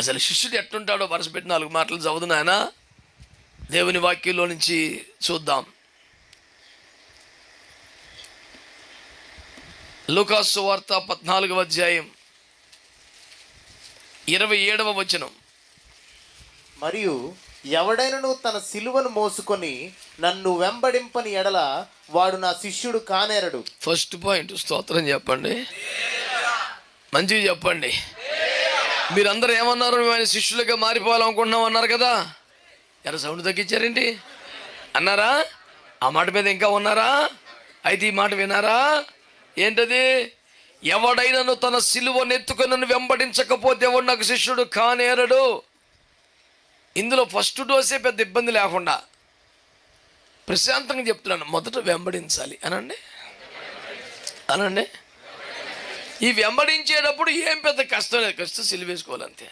అసలు శిష్యుడు ఎట్టుంటాడో వరుసపెట్టి నాలుగు మాటలు చదువు నాయన. దేవుని వాక్యంలో నుంచి చూద్దాం. లూకాసు వార్త పద్నాలుగవ అధ్యాయం ఇరవై ఏడవ వచనం. మరియు ఎవడైనను తన సిలువను మోసుకొని నన్ను వెంబడింపని ఎడల వాడు నా శిష్యుడు కానేరడు. ఫస్ట్ పాయింట్ స్తోత్రం చెప్పండి. మంచిగా చెప్పండి. మీరందరూ ఏమన్నారు? మేము ఆయన శిష్యులుగా మారిపోవాలనుకుంటున్నాం అన్నారు కదా. ఎర సౌండ్ తగ్గించారేంటి? అన్నారా? ఆ మాట మీద ఇంకా ఉన్నారా? అయితే ఈ మాట వినారా ఏంటది? ఎవడైనను తన సిలువ నెత్తుకొని నన్ను వెంబడించకపోతే ఎవడు నాకు శిష్యుడు కానేరడు? ఇందులో ఫస్ట్ డోసే పెద్ద ఇబ్బంది లేకుండా ప్రశాంతంగా చెప్తున్నాను. మొదట వెంబడించాలి. అనండి? అనండి? ఈ వెంబడించేటప్పుడు ఏం పెద్ద కష్టం లేదు. కష్టం సిలివేసుకోవాలంతే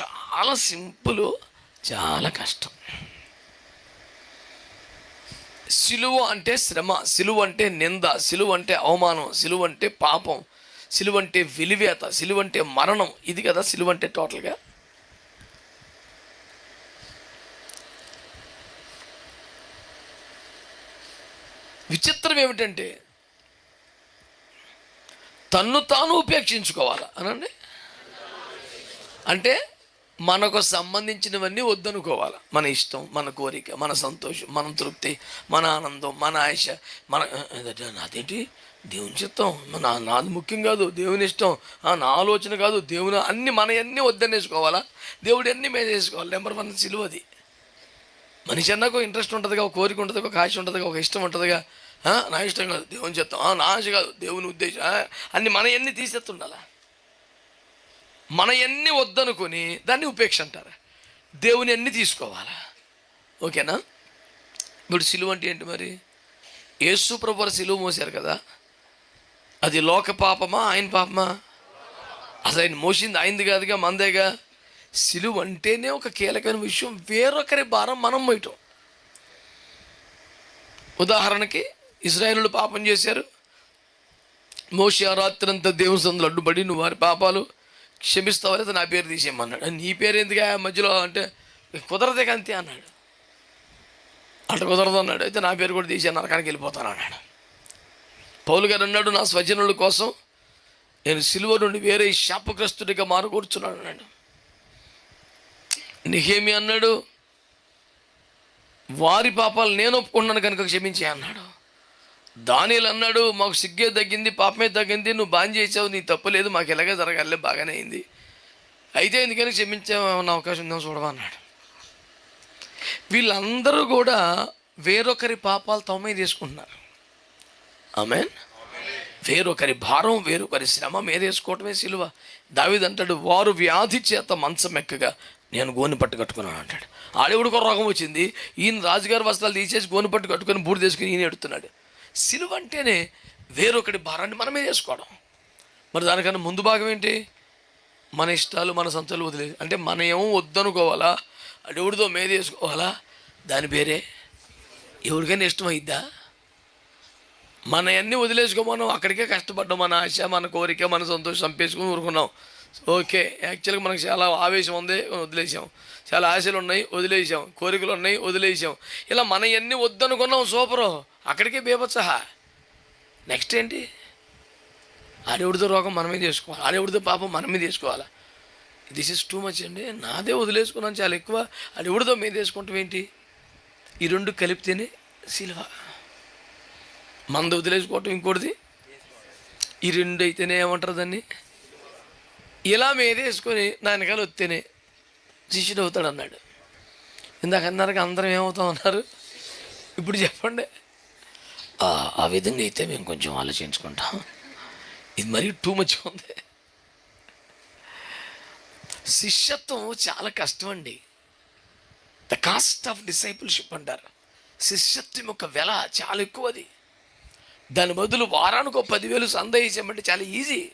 చాలా సింపుల్ చాలా కష్టం. సిలువ అంటే శ్రమ సిలువ అంటే నింద సిలువ అంటే అవమానం సిలువ అంటే పాపం సిలువ అంటే విలువేత సిలువ అంటే మరణం. ఇది కదా సిలువ అంటే టోటల్గా? విచిత్రం ఏమిటంటే తన్ను తాను ఉపేక్షించుకోవాలి? అనండి? అంటే మనకు సంబంధించినవన్నీ వద్దనుకోవాలి? మన ఇష్టం మన కోరిక మన సంతోషం మన తృప్తి మన ఆనందం మన ఆశ మన అదేంటి, నాదేంటి? దేవుని చిత్తం. నా నాది ముఖ్యం కాదు దేవుని ఇష్టం. ఆ, నా ఆలోచన కాదు దేవుని అన్ని మన అన్నీ వద్దనేసుకోవాలా? దేవుడు అన్నీ మేము చేసుకోవాలి నెంబర్ వన్ సిలువది. మనిషి అన్నకు ఇంట్రెస్ట్ ఉంటుందిగా ఒక కోరిక ఉంటుంది ఒక ఆశ ఉంటుందిగా ఒక ఇష్టం ఉంటుందిగా నా ఇష్టం కాదు. దేవుని చెప్తాం నా ఆశ కాదు. దేవుని ఉద్దేశం. అన్ని మన ఎన్ని తీసేస్తుండాలా? మన ఎన్ని వద్దనుకొని దాన్ని ఉపేక్ష అంటారు? దేవుని అన్ని తీసుకోవాలా? ఓకేనా? ఇప్పుడు సిలువ అంటే ఏంటి మరి? యేసు ప్రభువారు సిలువ మోసారు కదా. అది లోక పాపమా? ఆయన పాపమా? అసలు ఆయన మోసింది ఆయనది కాదుగా మందేగా? సిలువ అంటేనే ఒక కీలకమైన విషయం. వేరొకరి భారం మనం మోయటం. ఉదాహరణకి ఇస్రాయలు పాపం చేశారు. మోషి ఆ రాత్రంతా దేవుని సందులు అడ్డుపడి నువ్వు వారి పాపాలు క్షమిస్తావా నా పేరు తీసేయమన్నాడు. నీ పేరు ఎందుకు మధ్యలో అంటే కుదరదే కంతే అన్నాడు. అటు కుదరదు అన్నాడు. అయితే నా పేరు కూడా తీసే నరకానికి వెళ్ళిపోతాను అన్నాడు. పౌలు గారు అన్నాడు నా స్వజనుల కోసం నేను సిలువ నుండి వేరే శాపగ్రస్తుడిగా మారకూర్చున్నాను అన్నాడు. నిహేమి అన్నాడు వారి పాపాలు నేను ఒప్పుకున్నాను కనుక క్షమించే అన్నాడు. దానిలు అన్నాడు మాకు సిగ్గే తగ్గింది పాపమే తగ్గింది నువ్వు బాన్ చేసావు నీ తప్పు లేదు మాకు ఎలాగే జరగాలే బాగానే అయింది. అయితే ఎందుకని క్షమించామన్న అవకాశం ఉందో చూడవా అన్నాడు. వీళ్ళందరూ కూడా వేరొకరి పాపాలు తమే తీసుకుంటున్నారు ఆమె వేరొకరి భారం వేరొకరి శ్రమ మీదేసుకోవటమే సిలువ. దావిదంటాడు వారు వ్యాధి చేత మంచం ఎక్కగా నేను గోని పట్టు కట్టుకున్నాను అంటాడు. ఆడేవుడికి రోగం వచ్చింది ఈయన రాజుగారి వస్త్రాలు తీసేసి గోని పట్టు కట్టుకొని బూడి తీసుకుని ఈయన ఎడుతున్నాడు. సిలువ అంటేనే వేరొకటి భారాన్ని మనమే చేసుకోవడం మరి దానికన్నా ముందు భాగం ఏంటి? మన ఇష్టాలు మన సంతలు వదిలేదు అంటే మన ఏమో వద్దనుకోవాలా? అడవుడితో మీద వేసుకోవాలా దాని పేరే ఎవరికైనా ఇష్టమైద్దా? మన అన్నీ వదిలేసుకో మనం అక్కడికే కష్టపడ్డాం మన ఆశ మన కోరిక మన సంతోషం చంపేసుకుని ఊరుకున్నాం. ఓకే యాక్చువల్గా మనకు చాలా ఆవేశం ఉంది వదిలేసాం చాలా ఆశలు ఉన్నాయి వదిలేసాం కోరికలు ఉన్నాయి వదిలేసాం ఇలా మన అన్నీ వద్దనుకున్నాం సూపరు. అక్కడికే బీభత్సహ నెక్స్ట్ ఏంటి? ఆడెవడితో రోగం మనమే చేసుకోవాలి ఆడెవడితో పాపం మనమే చేసుకోవాలి దిస్ ఇస్ టూ మచ్ అండి. నాదే వదిలేసుకున్నాను చాలా ఎక్కువ. ఆడెవడితో మేము తీసుకుంటాం ఏంటి? ఈ రెండు కలిపితేనే సిల్వ మంద వదిలేసుకోవటం ఇంకోటిది. ఈ రెండు అయితేనే ఏమంటారు దాన్ని? ఇలా మీదేసుకొని నా వెనకాల వస్తేనే శిష్యుడు అవుతాడు అన్నాడు. ఇందాక అన్నారుగా అందరం ఏమవుతాం అన్నారు. ఇప్పుడు చెప్పండి. "ఆ, విధంగా అయితే మేము కొంచెం ఆలోచించుకుంటాం. ఇది మరీ టూ మచ్ ఉంది. శిష్యత్వం చాలా కష్టం అండి ద కాస్ట్ ఆఫ్ డిసైపుల్షిప్ అంటారు. శిష్యత్వం యొక్క వెల చాలా ఎక్కువ అది దాని బదులు వారానికి ఒక పదివేలు సందేహించమంటే చాలా ఈజీ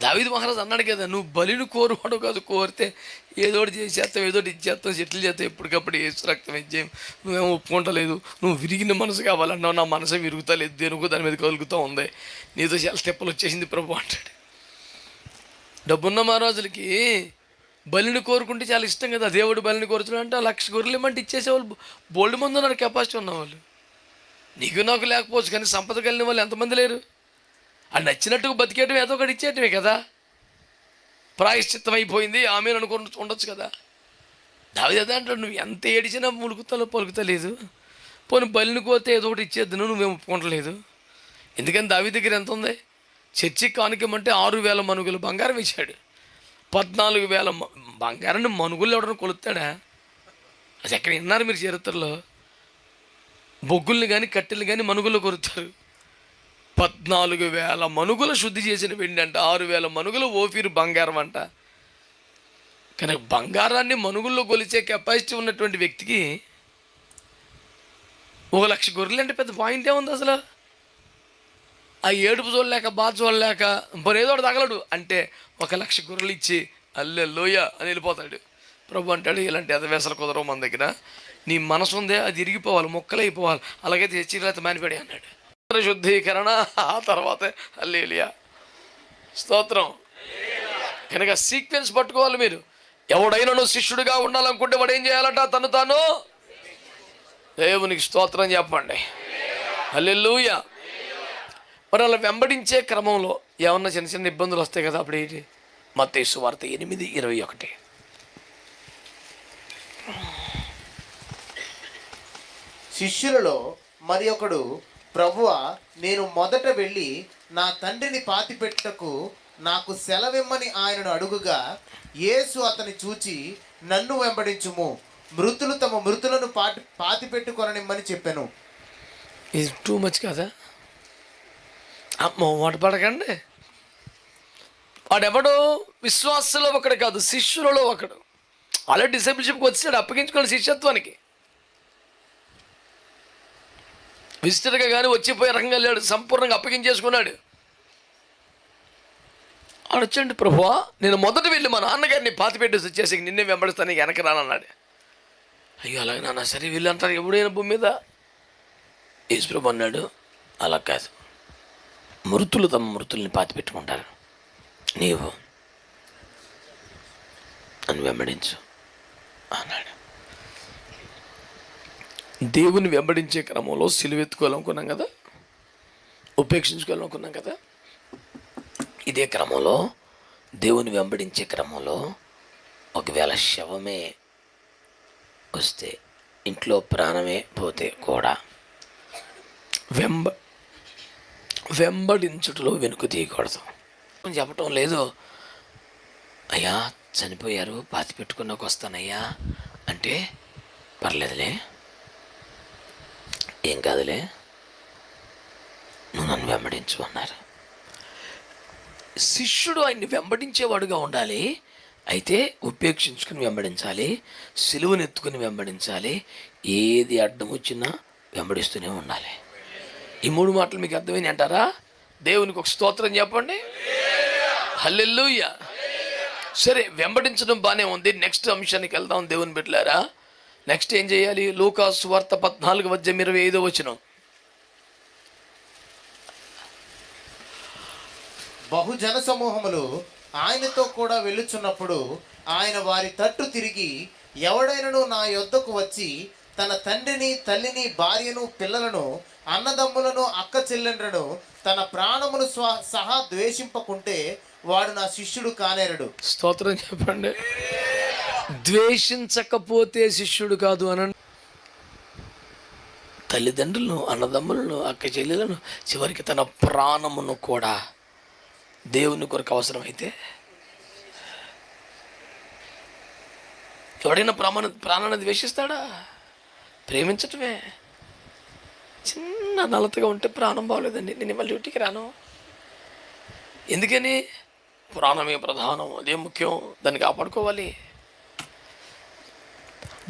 దావిద్ మహారాజు అన్నాడు కదా నువ్వు బలిని కోరువాడు కాదు కోరితే ఏదోటి చేసేస్తావు ఏదో ఒకటి ఇచ్చేస్తావు చెట్లు చేస్తావు ఎప్పటికప్పుడు ఏసు రక్తం ఇచ్చేయం. నువ్వేం ఒప్పుకుంటలేదు నువ్వు విరిగిన మనసు కావాలన్నావు నా మనసు విరుగుతలేదు దేనికో దాని మీద కలుగుతూ ఉంది. నీతో చాలా స్టెప్పులు వచ్చేసింది ప్రభు అంటాడు. డబ్బున్న మహారాజులకి బలిని కోరుకుంటే చాలా ఇష్టం కదా దేవుడు బలిని కోరుతున్నాడు అంటే ఆ లక్ష గొర్రెలు ఇమ్మంటే ఇచ్చేసేవాళ్ళు బోల్డ్ మంది ఉన్నారు కెపాసిటీ ఉన్నవాళ్ళు. నీకు నాకు లేకపోవచ్చు కానీ సంపద కలిగిన వాళ్ళు ఎంతమంది లేరు? అది నచ్చినట్టుగా బతికేయటం ఏదో ఒకటి ఇచ్చేయటమే కదా. ప్రాయశ్చిత్తం అయిపోయింది ఆమె అనుకుని ఉండొచ్చు కదా. దావి అంటాడు నువ్వు ఎంత ఏడిచినా ములుకుతలో పలుకుతలేదు. పోనీ బలిని కోతే ఏదో ఒకటి ఇచ్చేద్దు నువ్వేం ఒప్పుకుంటలేదు. ఎందుకని దావి దగ్గర ఎంత ఉంది? చర్చి కానుకమంటే ఆరు వేల మనుగులు బంగారం ఇచ్చాడు. పద్నాలుగు వేల బంగారాన్ని మనుగులు ఎవడన్నా కొలుస్తాడా? అది ఎక్కడ విన్నారు మీరు చరిత్రలో? బొగ్గుల్ని కానీ కట్టెలు కానీ మనుగులు కొరుతారు. పద్నాలుగు వేల మనుగుల శుద్ధి చేసిన వెండి అంట ఆరు వేల మనుగులు ఓఫీరు బంగారం అంట. కానీ బంగారాన్ని మనుగుల్లో కొలిచే కెపాసిటీ ఉన్నటువంటి వ్యక్తికి ఒక లక్ష గొర్రెలు అంటే పెద్ద పాయింట్ ఏముంది అసలు. ఆ ఏడుపు చూడలేక బాధ చూడలేక మరి ఏదో తగలడు. అంటే ఒక లక్ష గొర్రెలు ఇచ్చి అల్లె లోయ అని వెళ్ళిపోతాడు. ప్రభు అంటాడు ఇలాంటి ఎదవేసలు కుదరవు మన దగ్గర. నీ మనసు ఉందే అది ఇరిగిపోవాలి మొక్కలు అయిపోవాలి. అలాగైతే హెచ్చిలేత మానిపడి అన్నాడు. శుద్ధీకరణ ఆ తర్వాతే అల్లేలియా స్తోత్రం. కనుక సీక్వెన్స్ పట్టుకోవాలి మీరు. ఎవడైనా శిష్యుడిగా ఉండాలనుకుంటే వాడు ఏం చేయాలట? తను తాను దేవునికి స్తోత్రం చెప్పండి. హల్లెలూయా. మరి అలా వెంబడించే క్రమంలో ఏమన్నా చిన్న చిన్న ఇబ్బందులు వస్తాయి కదా అప్పుడు ఏంటి? మత్తేసు వార్త ఎనిమిది ఇరవై ఒకటి. శిష్యులలో మరి ఒకడు ప్రభువ నేను మొదట వెళ్ళి నా తండ్రిని పాతిపెట్టుటకు నాకు సెలవిమ్మని ఆయనను అడుగుగా యేసు అతని చూచి నన్ను వెంబడించుము. మృతులు తమ మృతులను పాటి పాతిపెట్టుకొననిమ్మని చెప్పాను. ఇది టూ మచ్ కదా? Ah, అమ్మో మాట పడకండి. వాడెవడు విశ్వాసంలో ఒకడు కాదు శిష్యులలో ఒకడు. ఆల్రెడీ డిసైబుల్షిప్కి వచ్చాడు అప్పగించుకోండి శిష్యత్వానికి. విజిటర్గా కానీ వచ్చిపోయే రకంగా లేడు సంపూర్ణంగా అప్పగించేసుకున్నాడు. అడచండి వచ్చండి ప్రభువా నేను మొదట వెళ్ళి మా నాన్నగారిని పాతిపెట్టేసి వచ్చేసి నిన్నే వెంబడిస్తాను నీకు వెనక రానన్నాడు. అయ్యో అలాగే నాన్న సరే వీళ్ళు అంటారు ఎప్పుడైనా భూమి మీద? యేసుప్రభు అన్నాడు అలా కాదు. మృతులు తమ మృతుల్ని పాతి పెట్టుకుంటారు. నీవు అని వెంబడించు అన్నాడు. దేవుని వెంబడించే క్రమంలో సిలువెత్తుకోవాలనుకున్నాం కదా? ఉపేక్షించుకోవాలనుకున్నాం కదా? ఇదే క్రమంలో దేవుని వెంబడించే క్రమంలో ఒకవేళ శవమే వస్తే ఇంట్లో ప్రాణమే పోతే కూడా వెంబ వెంబడించుటలో వెనుక తీయకూడదు. చెప్పటం లేదు. అయ్యా చనిపోయారు పాతి పెట్టుకున్నాక వస్తానయ్యా అంటే పర్లేదులే. ఏం కాదులే. నువ్వు నన్ను వెంబడించు అన్నారు. శిష్యుడు ఆయన్ని వెంబడించేవాడుగా ఉండాలి. అయితే ఉపేక్షించుకుని వెంబడించాలి. సిలువనెత్తుకుని వెంబడించాలి. ఏది అడ్డం వచ్చినా వెంబడిస్తూనే ఉండాలి. ఈ మూడు మాటలు మీకు అర్థమైంది అంటారా? దేవునికి ఒక స్తోత్రం చెప్పండి. హల్లెల్లుయ్య సరే వెంబడించడం బాగానే ఉంది. నెక్స్ట్ అంశానికి వెళ్దాం దేవుని బిడ్డలారా. నెక్స్ట్ ఏం చేయాలి? లూకాస్ వార్త పద్నాలుగు వద్ద ఇరవై ఐదో వచ్చినాం బహుజన సమూహములు ఆయనతో కూడా వెళ్ళుచున్నప్పుడు ఆయన వారి తట్టు తిరిగి ఎవడైనను నా యొద్దకు వచ్చి తన తండ్రిని తల్లిని భార్యను పిల్లలను అన్నదమ్ములను అక్క చెల్లెండ్రను తన ప్రాణమును స్వ సహా ద్వేషింపకుంటే వాడు నా శిష్యుడు కానేరడు. స్తోత్రం చెప్పండి. ద్వేషించకపోతే శిష్యుడు కాదు అని తల్లిదండ్రులను అన్నదమ్ములను అక్క చెల్లెలను చివరికి తన ప్రాణమును కూడా దేవుని కొరకు అవసరమైతే ఎవడైనా ప్రాణ ప్రాణాన్ని ద్వేషిస్తాడా? ప్రేమించటమే. చిన్న నలతగా ఉంటే ప్రాణం బాగోలేదండి. నేను మళ్ళీ డ్యూటీకి రాను. ఎందుకని? ప్రాణమే ప్రధానం అదే ముఖ్యం. దాన్ని కాపాడుకోవాలి.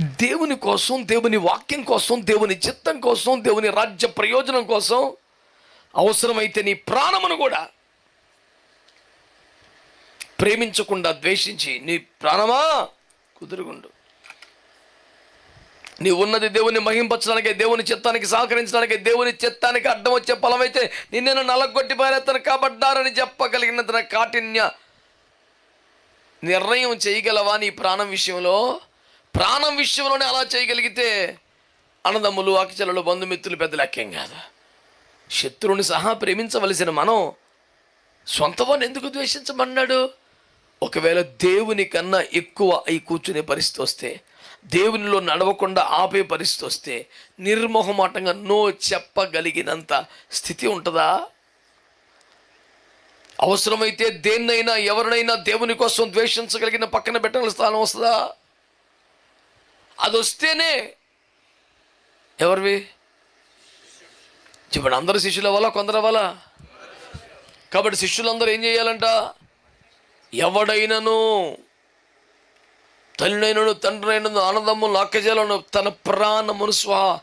దేవుని కోసం దేవుని వాక్యం కోసం దేవుని చిత్తం కోసం దేవుని రాజ్య ప్రయోజనం కోసం అవసరమైతే నీ ప్రాణమును కూడా ప్రేమించకుండా ద్వేషించి నీ ప్రాణమా కుదురుగుండు. నీ ఉన్నది దేవుని మహింపచ్చడానికి దేవుని చిత్తానికి సహకరించడానికి దేవుని చిత్తానికి అడ్డం వచ్చే ఫలమైతే నిన్ను నలగొట్టి పారేతను కాబడ్డారని చెప్పగలిగినంత కాఠిన్య నిర్ణయం చేయగలవా నీ ప్రాణం విషయంలో? ప్రాణం విషయంలోనే అలా చేయగలిగితే అన్నదమ్ములు అక్కచెల్లెలు బంధుమిత్రులు పెద్ద లెక్కేం కాదు. శత్రువుని సహా ప్రేమించవలసిన మనం సొంతవాన్ని ఎందుకు ద్వేషించమన్నాడు? ఒకవేళ దేవుని కన్నా ఎక్కువ అయి కూర్చునే పరిస్థితి వస్తే దేవునిలో నడవకుండా ఆపే పరిస్థితి వస్తే నిర్మోహమాటంగా నో చెప్పగలిగినంత స్థితి ఉంటుందా? అవసరమైతే దేన్నైనా ఎవరినైనా దేవుని కోసం ద్వేషించగలిగిన పక్కన పెట్టగల స్థానం వస్తుందా? అది వస్తేనే ఎవరివి? చెప్పండి అందరు శిష్యుల వల్ల కొందరు వల్ల కాబట్టి శిష్యులందరూ ఏం చేయాలంట? ఎవడైనను తల్లినైనను తండ్రినైనను ఆనందము అక్కజలను తన ప్రాణమును స్వా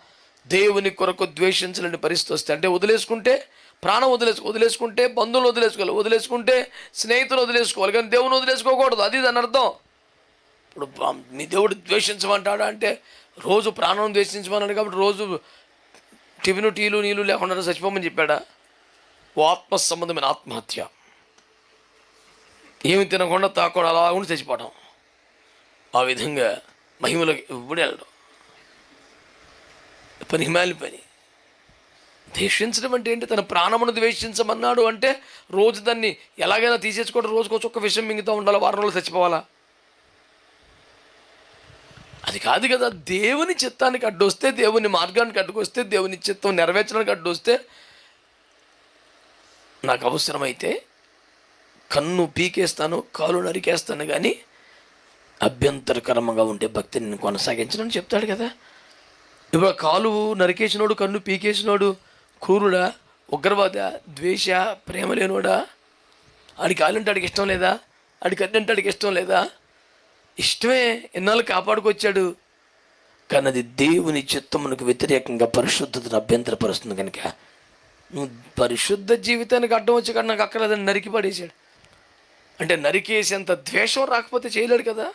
దేవుని కొరకు ద్వేషించలేని పరిస్థితి వస్తే అంటే వదిలేసుకుంటే ప్రాణం వదిలేసు వదిలేసుకుంటే బంధువులు వదిలేసుకోవాలి వదిలేసుకుంటే స్నేహితులు వదిలేసుకోవాలి కానీ దేవుని వదిలేసుకోకూడదు. అది దాని అర్థం. ఇప్పుడు నీ దేవుడు ద్వేషించమంటాడా అంటే రోజు ప్రాణం ద్వేషించమన్నాడు కాబట్టి రోజు టిఫిను టీలు నీళ్ళు లేకుండా చచ్చిపోమని చెప్పాడా? ఓ ఆత్మ సంబంధమైన ఆత్మహత్య. ఏమి తినకుండా తాకుండా అలా ఉండి చచ్చిపోవడం. ఆ విధంగా మహిమలోకి ఇప్పుడు వెళ్ళడం. పని హిమాలి పని. ద్వేషించడం అంటే ఏంటి? తన ప్రాణమును ద్వేషించమన్నాడు అంటే రోజు దాన్ని ఎలాగైనా తీసేసుకోవడం రోజుకో ఒక విషయం మింగుతూ ఉండాలి? వారం రోజులు చచ్చిపోవాలా? అది కాదు కదా దేవుని చిత్తానికి అడ్డొస్తే దేవుని మార్గానికి అడ్డుకొస్తే దేవుని చిత్తం నెరవేర్చడానికి అడ్డొస్తే నాకు అవసరమైతే కన్ను పీకేస్తాను కాలు నరికేస్తాను కానీ అభ్యంతరకరంగా ఉండే భక్తిని నేను కొనసాగించనని చెప్తాడు కదా. ఇప్పుడు ఆ కాలు నరికేసినోడు కన్ను పీకేసినోడు క్రూరుడా ఉగ్రవాద ద్వేష ప్రేమ లేనోడా? ఆడికి కాలంటే ఆడికి ఇష్టం లేదా? ఆడికి అడ్డంటే ఆడికి ఇష్టం లేదా? ఇష్టమే ఎన్నాళ్ళు కాపాడుకొచ్చాడు? కానీ అది దేవుని చిత్తమునకు వ్యతిరేకంగా పరిశుద్ధతను అభ్యంతరపరుస్తుంది కనుక. నువ్వు పరిశుద్ధ జీవితానికి అడ్డం వచ్చి కానీ నాకు అక్కర్లేదని నరికి పడేశాడు. అంటే నరికేసేంత ద్వేషం రాకపోతే చేయలేడు కదా?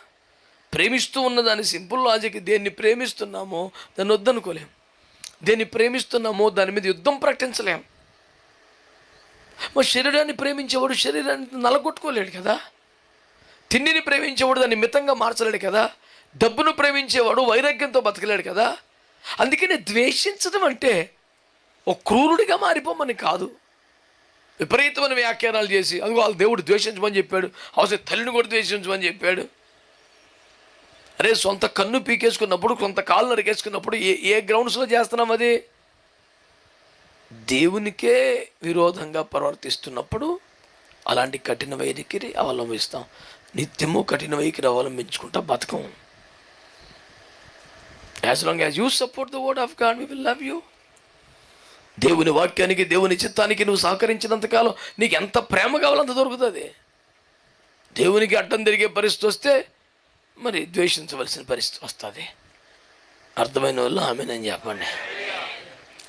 ప్రేమిస్తూ ఉన్న దాని సింపుల్ లాజిక్ దేన్ని ప్రేమిస్తున్నామో దాన్ని వద్దనుకోలేం. దేన్ని ప్రేమిస్తున్నామో దాని మీద యుద్ధం ప్రకటించలేం. మా శరీరాన్ని ప్రేమించేవాడు శరీరాన్ని నలగొట్టుకోలేడు కదా? తిండిని ప్రేమించేవాడు దాన్ని మితంగా మార్చలేడు కదా. డబ్బును ప్రేమించేవాడు వైరాగ్యంతో బతకలేడు కదా. అందుకని ద్వేషించడం అంటే ఒక క్రూరుడిగా మారిపోమని కాదు. విపరీతమైన వ్యాఖ్యానాలు చేసి అందుకు వాళ్ళు దేవుడు ద్వేషించమని చెప్పాడు అవసరం తల్లిని కూడా ద్వేషించమని చెప్పాడు. అరే సొంత కన్ను పీకేసుకున్నప్పుడు కొంత కాలు నరికేసుకున్నప్పుడు ఏ ఏ గ్రౌండ్స్లో చేస్తున్నాం అది? దేవునికే విరోధంగా ప్రవర్తిస్తున్నప్పుడు అలాంటి కఠిన వైఖరి అవలంబిస్తాం. నిత్యము కఠిన వైఖరి అవలంబించుకుంటా బతకం. As long as you support the word of God we will love you దేవుని వాక్యానికి దేవుని చిత్తానికి నువ్వు సహకరించినంతకాలం నీకు ఎంత ప్రేమ కావాలంత దొరుకుతుంది. దేవునికి అడ్డం తిరిగే పరిస్థితి వస్తే మరి ద్వేషించవలసిన పరిస్థితి వస్తుంది. అర్థమైన వాళ్ళు ఆమెనని చెప్పండి.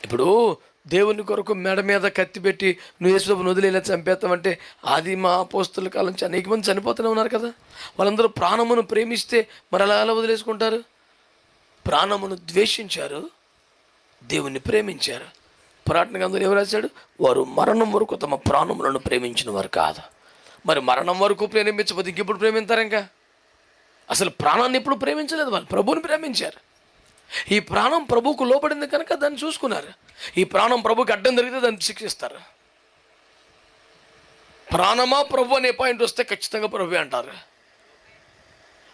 ఇప్పుడు దేవుని కొరకు మెడ మీద కత్తి పెట్టి నువ్వు యేసుప్రభుని వదిలేలా చంపేస్తామంటే అది మా పోస్తుల కాలం నుంచి అనేక మంది చనిపోతూనే ఉన్నారు కదా. వాళ్ళందరూ ప్రాణమును ప్రేమిస్తే మరి అలా ఎలా వదిలేసుకుంటారు? ప్రాణమును ద్వేషించారు. దేవుణ్ణి ప్రేమించారు. పురాటన గంధులు ఎవరు రాశాడు? వారు మరణం వరకు తమ ప్రాణములను ప్రేమించిన వారు కాదు. మరి మరణం వరకు ప్రేమించకపోతే ఇంకెప్పుడు ప్రేమించారు ఇంకా? అసలు ప్రాణాన్ని ఎప్పుడు ప్రేమించలేదు వాళ్ళు. ప్రభువుని ప్రేమించారు. ఈ ప్రాణం ప్రభుకు లోపడింది కనుక దాన్ని చూసుకున్నారు. ఈ ప్రాణం ప్రభుకి అడ్డం జరిగితే దాన్ని శిక్షిస్తారు. ప్రాణమా ప్రభు అనే పాయింట్ వస్తే ఖచ్చితంగా ప్రభు అంటారు.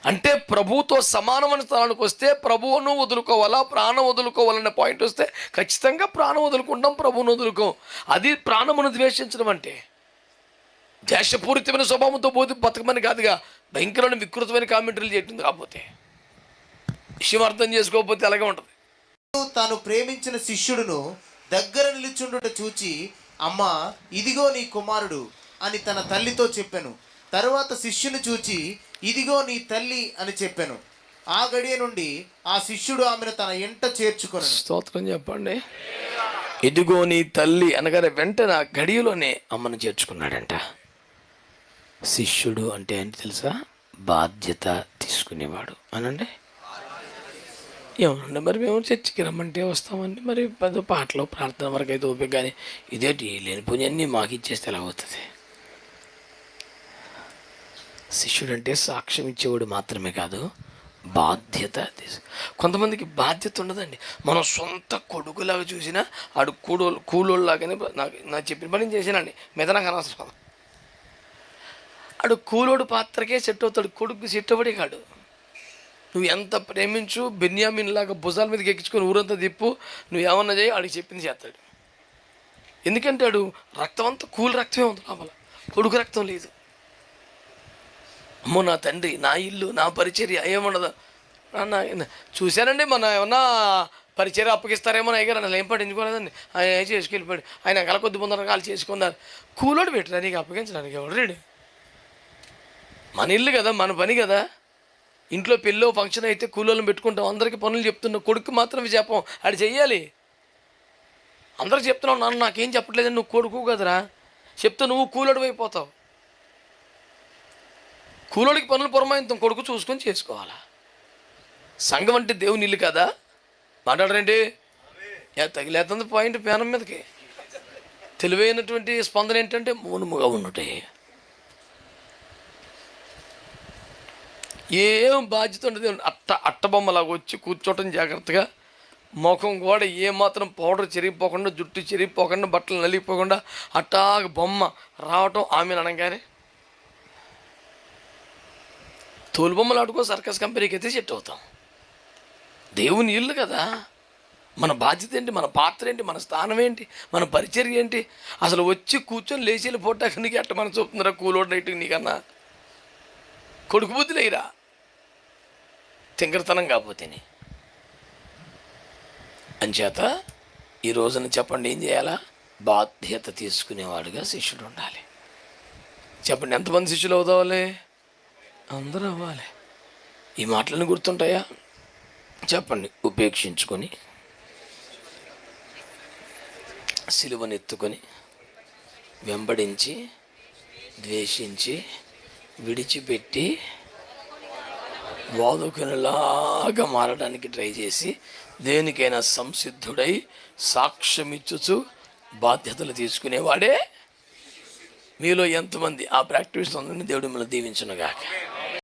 అంటే ప్రభుతో సమానమైన స్థలానికి వస్తే ప్రభువును వదులుకోవాలా ప్రాణం వదులుకోవాలనే పాయింట్ వస్తే ఖచ్చితంగా ప్రాణం వదులుకుంటాం ప్రభువును వదులుకోం. అది ప్రాణమును ద్వేషించడం అంటే. దేశపూరితమైన స్వభావంతో పోతే బతకమని కాదుగా భయంకరమైన వికృతమైన కామెంటరీలు చేయటం కాకపోతే విషయం అర్థం చేసుకోకపోతే అలాగే ఉంటుంది. తాను ప్రేమించిన శిష్యుడును దగ్గర నిలుచుండుట చూచి అమ్మా ఇదిగో నీ కుమారుడు అని తన తల్లితో చెప్పాను. తరువాత శిష్యుని చూచి ఇదిగో నీ తల్లి అని చెప్పాను. ఆ గడియ నుండి ఆ శిష్యుడు ఆమెను తన ఇంట చేర్చుకొనను. స్తోత్రం చెప్పండి. ఇదిగో నీ తల్లి అనగానే వెంటనే ఆ గడియలోనే అమ్మను చేర్చుకున్నాడంట. శిష్యుడు అంటే ఏంటి తెలుసా? బాధ్యత తీసుకునేవాడు. అనండి? ఏమనండి మరి మేము చర్చికి రమ్మంటే వస్తామండి. మరి పెద్ద పాటలు ప్రార్థన వరకు అయితే ఓపిక కానీ ఇదేంటి లేని పుణ్యాన్ని మాకు ఇచ్చేస్తే ఎలా అవుతుంది? శిష్యుడు అంటే సాక్ష్యం ఇచ్చేవాడు మాత్రమే కాదు బాధ్యత కొంతమందికి బాధ్యత ఉండదండి. మనం సొంత కొడుకులాగా చూసినా ఆడు కూడోళ్ళు కూలోళ్ళలాగానే నాకు నా చెప్పిన పని చేసానండి మీద నాకు అనవసరం. ఆడు కూలోడు పాత్రకే సెట్ అవుతాడు. కొడుకు సెట్ అవ్వడే కాడు. నువ్వు ఎంత ప్రేమించు బెన్యామిన్ లాగా భుజాల మీదకి ఎక్కించుకొని ఊరంతా తిప్పు నువ్వు ఏమన్నా చేయి ఆడికి చెప్పింది చేస్తాడు. ఎందుకంటే ఆడు రక్తం అంతా కూలి రక్తమే ఉంది లోపల. కొడుకు రక్తం లేదు. అమ్మో నా తండ్రి నా ఇల్లు నా పరిచర్య ఏముండదు. నాన్న చూశానండి మన ఏమన్నా పరిచర్య అప్పగిస్తారేమో అయ్యారు అన్న ఏం పట్టించుకోలేదండి. ఆయన చేసుకెళ్ళిపోయాడు. ఆయన కల కొద్ది ముందర కాలు చేసుకున్నారు. కూలోడు పెట్టరా నీకు అప్పగించడానికి ఎవడు రేడు? మన ఇల్లు కదా మన పని కదా. ఇంట్లో పెళ్ళో ఫంక్షన్ అయితే కూలోళ్ళని పెట్టుకుంటాం. అందరికీ పనులు చెప్తున్నా కొడుకు మాత్రమే చెప్పం అది చెయ్యాలి. అందరికి చెప్తున్నావు నాన్న నాకేం చెప్పట్లేదని నువ్వు కొడుకు కదరా. చెప్తే నువ్వు కూలడు అయిపోతావు. కూలోడికి పనులు పురమాయింతం కొడుకు చూసుకొని చేసుకోవాలా? సంఘం అంటే దేవుని ఇల్లు కదా? మాట్లాడరండి? ఏ తగిలేతుంది పాయింట్ పేనం మీదకి. తెలివైనటువంటి స్పందన ఏంటంటే మౌనముగా ఉండుటే. ఏం బాధ్యత ఉండదు. అట్ట అట్టబొమ్మలాగా వచ్చి కూర్చోవటం జాగ్రత్తగా. ముఖం కూడా ఏమాత్రం పౌడర్ చెరిగిపోకుండా జుట్టు చెరిగిపోకుండా బట్టలు నలిగిపోకుండా అట్టాగ బొమ్మ రావటం ఆమె అనగానే. తోలు బొమ్మలు ఆడుకో సర్కస్ కంపెనీకి అయితే సెట్ అవుతాం. దేవుని ఇల్లు కదా. మన బాధ్యత ఏంటి? మన పాత్ర ఏంటి? మన స్థానం ఏంటి? మన పరిచర్య ఏంటి? అసలు వచ్చి కూర్చొని లేచి వెళ్ళిపోటానికి నీకు అట్ట మనం చూపుతుందిరా కూలోడ్ నైట్కి నీకన్నా. కొడుకు బుద్ధి లేరా తింగరతనం కాకపోతేనే అంచేత ఈ రోజున చెప్పండి ఏం చేయాలా? బాధ్యత తీసుకునేవాడుగా శిష్యుడు ఉండాలి చెప్పండి ఎంతమంది శిష్యులు అవుతావాలి అందరూ అవ్వాలి ఈ మాటలను గుర్తుంటాయా? చెప్పండి ఉపేక్షించుకొని సిలువనెత్తుకొని వెంబడించి ద్వేషించి విడిచిపెట్టి వాదుకునిలాగా మారడానికి ట్రై చేసి దేనికైనా సంసిద్ధుడై సాక్ష్యమిచ్చుచు బాధ్యతలు తీసుకునేవాడే. మీలో ఎంతమంది ఆ ప్రాక్టీస్ ఉందని దేవుడు మిమ్మల్ని దీవించునుగాక.